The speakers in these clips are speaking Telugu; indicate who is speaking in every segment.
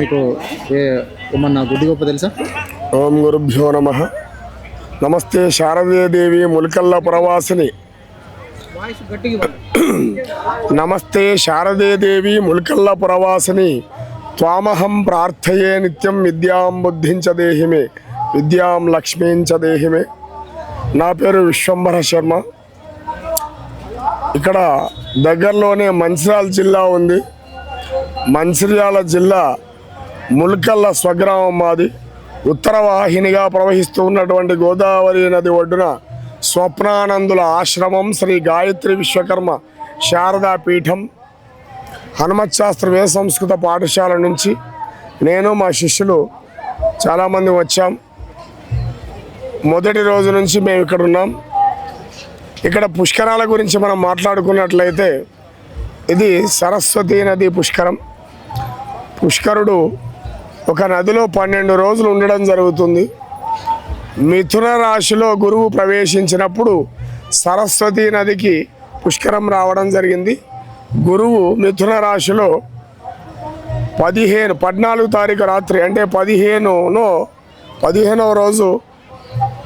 Speaker 1: మీకు ఏమన్నా గుడ్డి గొప్ప తెలుసా?
Speaker 2: ఓం గురుభ్యో నమ. నమస్తే శారదేదేవి ములకల్ల ప్రవాసిని. నమస్తే శారదేదేవి ములకల్ల ప్రవాసిని. త్వామహం ప్రార్థయే నిత్యం విద్యాం బుద్ధించ దేహిమే విద్యాం లక్ష్మీంచ దేహిమే. నా పేరు విశ్వంభర శర్మ. ఇక్కడ దగ్గరలోనే మంచిర్యాల జిల్లా ఉంది. మంచిర్యాల జిల్లా ముల్కల్ల స్వగ్రామం మాది. ఉత్తర వాహినిగా ప్రవహిస్తూ ఉన్నటువంటి గోదావరి నది ఒడ్డున స్వప్నానందుల ఆశ్రమం శ్రీ గాయత్రి విశ్వకర్మ శారదా పీఠం. హనుమత్ శాస్త్ర వేద సంస్కృత పాఠశాల నుంచి నేను మా శిష్యులు చాలామంది వచ్చాం. మొదటి రోజు నుంచి మేము ఇక్కడ ఉన్నాం. ఇక్కడ పుష్కరాల గురించి మనం మాట్లాడుకున్నట్లయితే ఇది సరస్వతీ నది పుష్కరం. పుష్కరుడు ఒక నదిలో పన్నెండు రోజులు ఉండడం జరుగుతుంది. మిథున రాశిలో గురువు ప్రవేశించినప్పుడు సరస్వతి నదికి పుష్కరం రావడం జరిగింది. గురువు మిథున రాశిలో పదిహేను పద్నాలుగు తారీఖు రాత్రి అంటే పదిహేనునో పదిహేనవ రోజు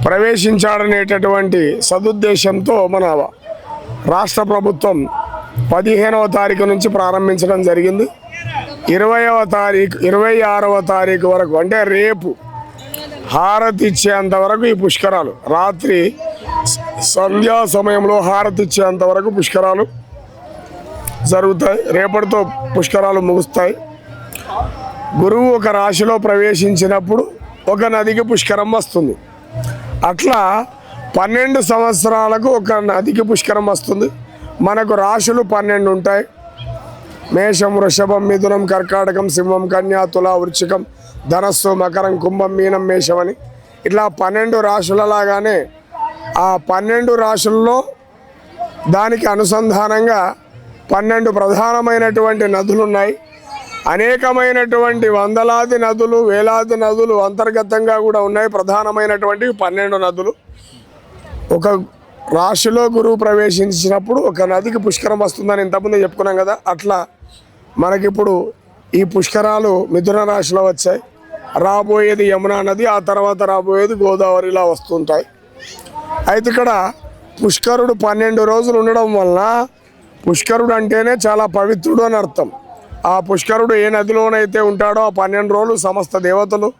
Speaker 2: ప్రవేశించాడనేటటువంటి సదుద్దేశంతో మన రాష్ట్ర ప్రభుత్వం పదిహేనవ తారీఖు నుంచి ప్రారంభించడం జరిగింది. ఇరవైవ తారీఖు ఇరవై ఆరవ తారీఖు వరకు అంటే రేపు హారతి ఇచ్చేంత వరకు ఈ పుష్కరాలు. రాత్రి సంధ్యా సమయంలో హారతి ఇచ్చేంత వరకు పుష్కరాలు జరుగుతాయి. రేపటితో పుష్కరాలు ముగుస్తాయి. గురువు ఒక రాశిలో ప్రవేశించినప్పుడు ఒక నదికి పుష్కరం వస్తుంది. అట్లా పన్నెండు సంవత్సరాలకు ఒక నదికి పుష్కరం వస్తుంది. మనకు రాశులు పన్నెండు ఉంటాయి. మేషం వృషభం మిథునం కర్కాటకం సింహం కన్యా తుల వృచ్చికం ధనస్సు మకరం కుంభం మీనం మేషం అని. ఇట్లా పన్నెండు రాశులలాగానే ఆ పన్నెండు రాశుల్లో దానికి అనుసంధానంగా పన్నెండు ప్రధానమైనటువంటి నదులు ఉన్నాయి. అనేకమైనటువంటి వందలాది నదులు వేలాది నదులు అంతర్గతంగా కూడా ఉన్నాయి. ప్రధానమైనటువంటి పన్నెండు నదులు. ఒక రాశిలో గురువు ప్రవేశించినప్పుడు ఒక నదికి పుష్కరం వస్తుందని ఇంతకుముందు చెప్పుకున్నాం కదా. అట్లా మనకిప్పుడు ఈ పుష్కరాలు మిథున రాశిలో వచ్చాయి. రాబోయేది యమునా నది ఆ తర్వాత రాబోయేది గోదావరిలా వస్తుంటాయి. అయితే ఇక్కడ పుష్కరుడు పన్నెండు రోజులు ఉండడం వలన పుష్కరుడు అంటేనే చాలా పవిత్రుడు అని అర్థం. ఆ పుష్కరుడు ఏ నదిలోనైతే ఉంటాడో ఆ పన్నెండు రోజులు సమస్త దేవతలు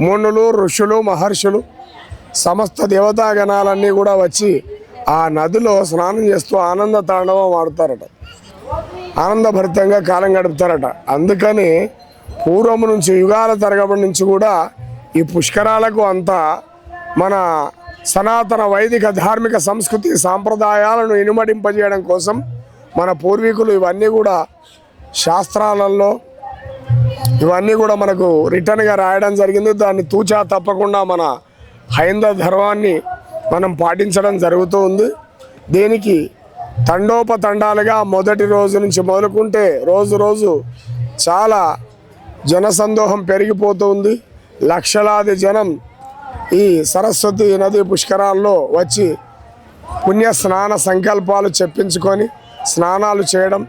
Speaker 2: మునులు ఋషులు మహర్షులు సమస్త దేవతాగణాలన్నీ కూడా వచ్చి ఆ నదిలో స్నానం చేస్తూ ఆనంద తాండవం ఆడతారట. ఆనందభరితంగా కాలం గడుపుతారట. అందుకని పూర్వం నుంచి యుగాల తరగబడి నుంచి కూడా ఈ పుష్కరాలకు అంత మన సనాతన వైదిక ధార్మిక సంస్కృతి సాంప్రదాయాలను ఇనుమడింపజేయడం కోసం మన పూర్వీకులు ఇవన్నీ కూడా శాస్త్రాలలో ఇవన్నీ కూడా మనకు రిటర్న్గా రాయడం జరిగింది. దాన్ని తూచా తప్పకుండా మన హైందవ ధర్మాన్ని మనం పాటించడం జరుగుతూ ఉంది. దీనికి తండోపతండాలుగా మొదటి రోజు నుంచి మొదలుకుంటే రోజు రోజు చాలా జనసందోహం పెరిగిపోతుంది. లక్షలాది జనం ఈ సరస్వతి నది పుష్కరాల్లో వచ్చి పుణ్య స్నాన సంకల్పాలు చెప్పించుకొని స్నానాలు చేయడం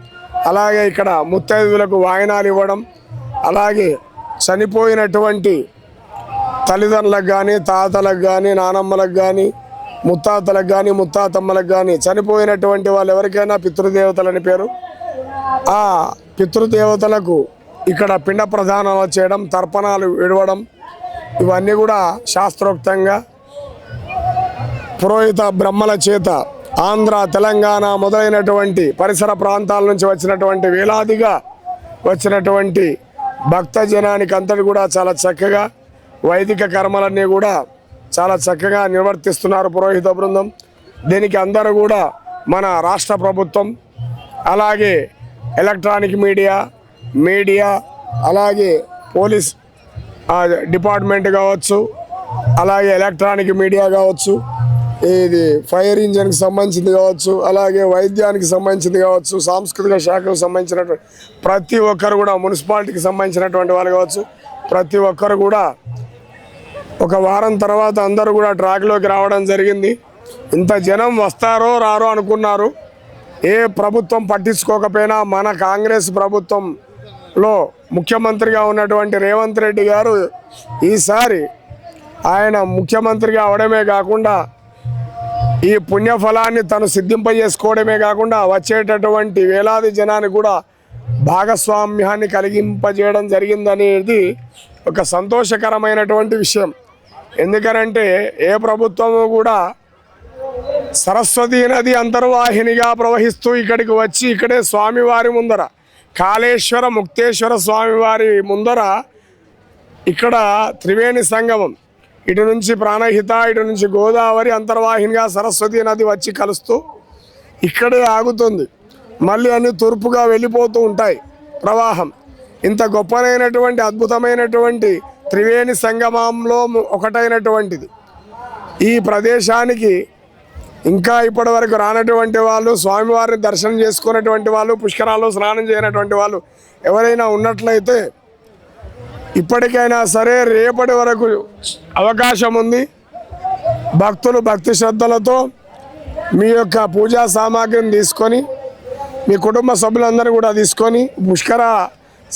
Speaker 2: అలాగే ఇక్కడ ముత్తైదులకు వాయనాలు ఇవ్వడం అలాగే చనిపోయినటువంటి తల్లిదండ్రులకు కానీ తాతలకు కానీ నానమ్మలకు కానీ ముత్తాతలకు కానీ ముత్తాతమ్మలకు కానీ చనిపోయినటువంటి వాళ్ళు ఎవరికైనా పితృదేవతలని పేరు? ఆ పితృదేవతలకు ఇక్కడ పిండ ప్రధానాలు చేయడం తర్పణాలు విడవడం ఇవన్నీ కూడా శాస్త్రోక్తంగా పురోహిత బ్రహ్మల చేత ఆంధ్ర తెలంగాణ మొదలైనటువంటి పరిసర ప్రాంతాల నుంచి వచ్చినటువంటి వేలాదిగా వచ్చినటువంటి భక్త జనానికి అంతటి కూడా చాలా చక్కగా వైదిక కర్మలన్నీ కూడా చాలా చక్కగా నిర్వర్తిస్తున్నారు పురోహిత బృందం. దీనికి అందరూ కూడా మన రాష్ట్ర ప్రభుత్వం అలాగే ఎలక్ట్రానిక్ మీడియా మీడియా అలాగే పోలీస్ డిపార్ట్మెంట్ కావచ్చు అలాగే ఎలక్ట్రానిక్ మీడియా కావచ్చు ఇది ఫైర్ ఇంజన్కి సంబంధించింది కావచ్చు అలాగే వైద్యానికి సంబంధించింది కావచ్చు సాంస్కృతిక శాఖకు సంబంధించినటువంటి ప్రతి ఒక్కరు కూడా మున్సిపాలిటీకి సంబంధించినటువంటి వాళ్ళు కావచ్చు ప్రతి ఒక్కరు కూడా ఒక వారం తర్వాత అందరూ కూడా ట్రాక్లోకి రావడం జరిగింది. ఇంత జనం వస్తారో రారో అనుకున్నారు. ఏ ప్రభుత్వం పట్టించుకోకపోయినా మన కాంగ్రెస్ ప్రభుత్వంలో ముఖ్యమంత్రిగా ఉన్నటువంటి రేవంత్ రెడ్డి గారు ఈసారి ఆయన ముఖ్యమంత్రిగా అవడమే కాకుండా ఈ పుణ్యఫలాన్ని తను సిద్ధింపజేసుకోవడమే కాకుండా వచ్చేటటువంటి వేలాది జనాన్ని కూడా భాగస్వామ్యాన్ని కలిగింపజేయడం జరిగిందనేది ఒక సంతోషకరమైనటువంటి విషయం. ఎందుకనంటే ఏ ప్రభుత్వము కూడా సరస్వతి నది అంతర్వాహినిగా ప్రవహిస్తూ ఇక్కడికి వచ్చి ఇక్కడే స్వామివారి ముందర కాళేశ్వర ముక్తేశ్వర స్వామివారి ముందర ఇక్కడ త్రివేణి సంగమం ఇటు నుంచి ప్రాణహిత ఇటు నుంచి గోదావరి అంతర్వాహినిగా సరస్వతి నది వచ్చి కలుస్తూ ఇక్కడే ఆగుతుంది. మళ్ళీ అన్ని తూర్పుగా వెళ్ళిపోతూ ఉంటాయి ప్రవాహం. ఇంత గొప్పనైనటువంటి అద్భుతమైనటువంటి త్రివేణి సంగమంలో ఒకటైనటువంటిది. ఈ ప్రదేశానికి ఇంకా ఇప్పటి వరకు రానటువంటి వాళ్ళు స్వామివారిని దర్శనం చేసుకున్నటువంటి వాళ్ళు పుష్కరాల్లో స్నానం చేయనటువంటి వాళ్ళు ఎవరైనా ఉన్నట్లయితే ఇప్పటికైనా సరే రేపటి వరకు అవకాశం ఉంది. భక్తులు భక్తి శ్రద్ధలతో మీ యొక్క పూజా సామాగ్రిని తీసుకొని మీ కుటుంబ సభ్యులందరూ కూడా తీసుకొని పుష్కర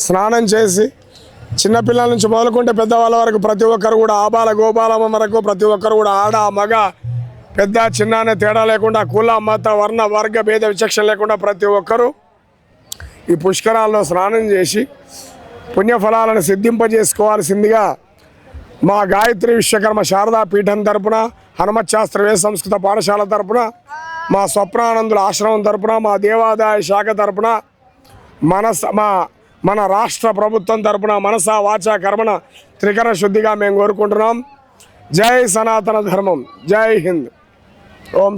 Speaker 2: స్నానం చేసి చిన్నపిల్లల నుంచి మొదలుకుంటే పెద్దవాళ్ళ వరకు ప్రతి ఒక్కరు కూడా ఆబాల గోపాలమ్మ వరకు ప్రతి ఒక్కరు కూడా ఆడ మగ పెద్ద చిన్న అనే తేడా లేకుండా కుల మత వర్ణ వర్గ భేద విచక్షణ లేకుండా ప్రతి ఒక్కరూ ఈ పుష్కరాల్లో స్నానం చేసి పుణ్యఫలాలను సిద్ధింపజేసుకోవాల్సిందిగా మా గాయత్రి విశ్వకర్మ శారదా పీఠం తరపున హనుమత్ శాస్త్ర వేద సంస్కృత పాఠశాల తరపున మా స్వప్నానందుల ఆశ్రమం తరపున మా దేవాదాయ శాఖ తరపున మన మా మన రాష్ట్ర ప్రభుత్వం తరపున మనస వాచ కర్మణ త్రికరణ శుద్ధిగా మేము కోరుకుంటున్నాం. జై సనాతన ధర్మం. జై హింద్. ఓం